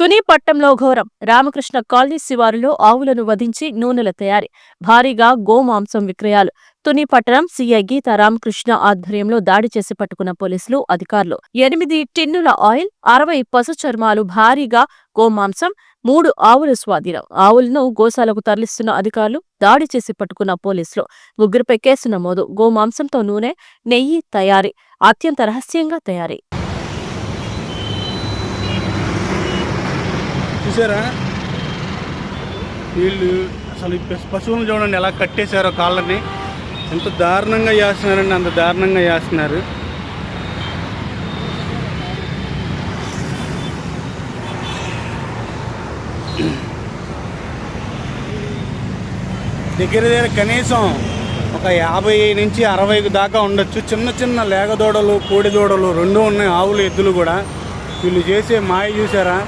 తుని పట్టంలో ఘోరం. రామకృష్ణ కాలనీ శివారులో ఆవులను వధించి నూనెల తయారీ. భారీగా గోమాంసం విక్రయాలు. తుని పట్టణం సీఐ గీత రామకృష్ణ ఆధ్వర్యంలో దాడి చేసి పట్టుకున్న పోలీసులు అధికారులు. ఎనిమిది టిన్నుల ఆయిల్ అరవై పశు చర్మాలు భారీగా గోమాంసం మూడు ఆవుల స్వాధీనం. ఆవులను గోశాలకు తరలిస్తున్న అధికారులు దాడి చేసి పట్టుకున్న పోలీసులు. ముగ్గురుపై కేసు నమోదు. గోమాంసంతో నూనె నెయ్యి తయారీ. అత్యంత రహస్యంగా తయారీ. చూసారా? వీళ్ళు అసలు పశువులను చూడండి ఎలా కట్టేశారో కాళ్ళని. ఎంత దారుణంగా చేస్తున్నారండి అంత దారుణంగా చేస్తున్నారు. దగ్గర దగ్గర కనీసం ఒక యాభై నుంచి అరవై దాకా ఉండొచ్చు. చిన్న చిన్న లేగదూడలు కోడి దూడలు రెండు ఉన్నాయి ఆవులు ఎద్దులు కూడా. వీళ్ళు చేసే మాయ చూసారా?